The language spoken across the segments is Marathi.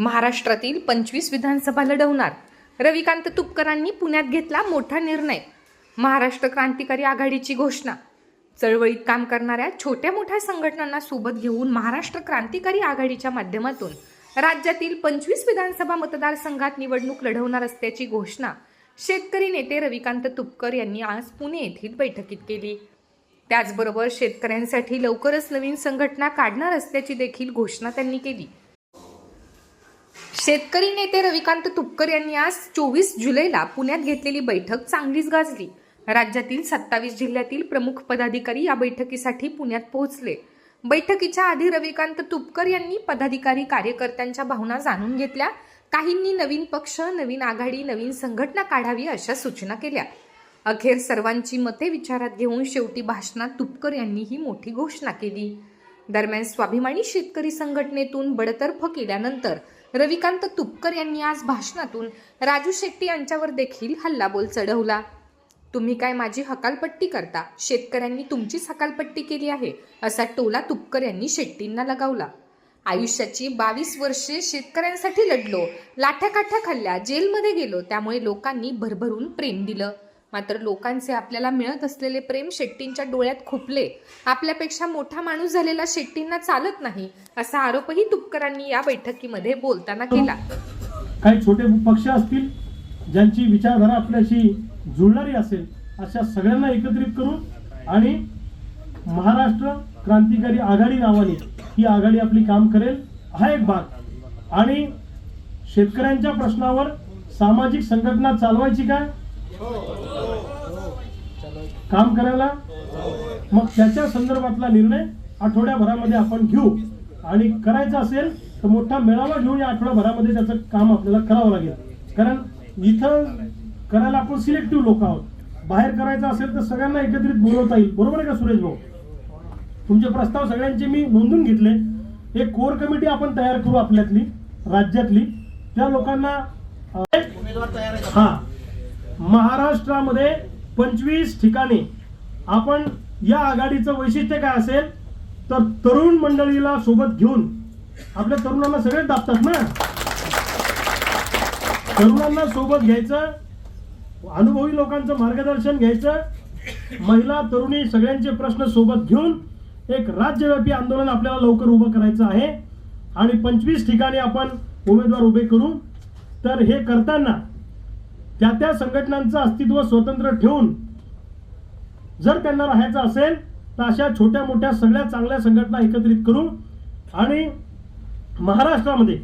महाराष्ट्रातील पंचवीस विधानसभा लढवणार. रविकांत तुपकरांनी पुण्यात घेतला मोठा निर्णय. महाराष्ट्र क्रांतिकारी आघाडीची घोषणा. चळवळीत काम करणाऱ्या छोट्या मोठ्या संघटनांना सोबत घेऊन महाराष्ट्र क्रांतिकारी आघाडीच्या माध्यमातून राज्यातील पंचवीस विधानसभा मतदारसंघात निवडणूक लढवणार असल्याची घोषणा शेतकरी नेते रविकांत तुपकर यांनी आज पुणे येथील बैठकीत केली. त्याचबरोबर शेतकऱ्यांसाठी लवकरच नवीन संघटना काढणार असल्याची देखील घोषणा त्यांनी केली. शेतकरी नेते रविकांत तुपकर यांनी आज चोवीस जुलैला पुण्यात घेतलेली बैठक चांगलीच गाजली. राज्यातील सत्तावीस जिल्ह्यातील प्रमुख पदाधिकारी या बैठकीसाठी पुण्यात पोहोचले. बैठकीच्या आधी रविकांत तुपकर यांनी पदाधिकारी कार्यकर्त्यांच्या भावना जाणून घेतल्या. काहींनी नवीन पक्ष नवीन आघाडी नवीन संघटना काढावी अशा सूचना केल्या. अखेर सर्वांची मते विचारात घेऊन शेवटी भाषणात तुपकर यांनी ही मोठी घोषणा केली. दरम्यान स्वाभिमानी शेतकरी संघटनेतून बडतर्फ केल्यानंतर रविकांत तुपकर यांनी आज भाषणातून राजू शेट्टी यांच्यावर देखील हल्लाबोल चढवला. तुम्ही काय माझी हकालपट्टी करता? शेतकऱ्यांनी तुमचीच हकालपट्टी केली आहे असा टोला तुपकर यांनी शेट्टींना लगावला. आयुष्याची बावीस वर्षे शेतकऱ्यांसाठी लढलो. लाठ्याकाठ्या खाल्ल्या जेलमध्ये गेलो त्यामुळे लोकांनी भरभरून प्रेम दिलं. मात्र लोकांचे आपल्याला मिळत असलेले प्रेम शेट्टींच्या डोळ्यात खुपले. आपल्यापेक्षा मोठा माणूस झालेला शेट्टींना चालत नाही असा आरोपही तुपकरांनी या बैठकीमध्ये बोलताना केला. काही छोटे पक्ष असतील ज्यांची विचारधारा आपल्याशी जुळणारी असेल अशा सगळ्यांना एकत्रित करून आणि महाराष्ट्र क्रांतिकारी आघाडी नावाने ही आघाडी आपली काम करेल हा एक भाग. आणि शेतकऱ्यांच्या प्रश्नावर सामाजिक संघटना चालवायची काय? काम करायला? मग त्याच्या संदर्भातला निर्णय आठवड्याभरामध्ये आपण घेऊ. आणि करायचं असेल तर मोठा मेळावा घेऊन या आठवड्याभरामध्ये त्याचं काम आपल्याला करावं लागेल. कारण इथं करायला आपण सिलेक्टिव्ह लोक आहोत. बाहेर करायचं असेल तर सगळ्यांना एकत्रित बोलवता येईल. बरोबर आहे का सुरेश भाऊ? तुमचे प्रस्ताव सगळ्यांचे मी नोंदून घेतले. एक कोर कमिटी आपण तयार करू आपल्यातली राज्यातली. त्या लोकांना हा. महाराष्ट्रामध्ये पंचवीस ठिकाणी आपण या आघाडीचं वैशिष्ट्य काय असेल तर तरुण मंडळीला सोबत घेऊन आपल्या तरुणांना सगळे दाबतात ना? तरुणांना सोबत घ्यायचं अनुभवी लोकांचं मार्गदर्शन घ्यायचं महिला तरुणी सगळ्यांचे प्रश्न सोबत घेऊन एक राज्यव्यापी आंदोलन आपल्याला लवकर उभं करायचं आहे. आणि पंचवीस ठिकाणी आपण उमेदवार उभे करू. तर हे करताना त्या त्या संघटनांचं अस्तित्व स्वतंत्र ठेवून जर त्यांना राहायचं असेल तर अशा छोट्या मोठ्या सगळ्या चांगल्या संघटना एकत्रित करू आणि महाराष्ट्रामध्ये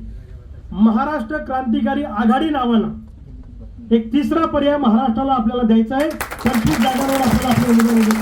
महाराष्ट्र क्रांतिकारी आघाडी नावानं एक तिसरा पर्याय महाराष्ट्राला आपल्याला द्यायचा आहे. पंचवीस जागांवर आपल्याला आपले उमेदवार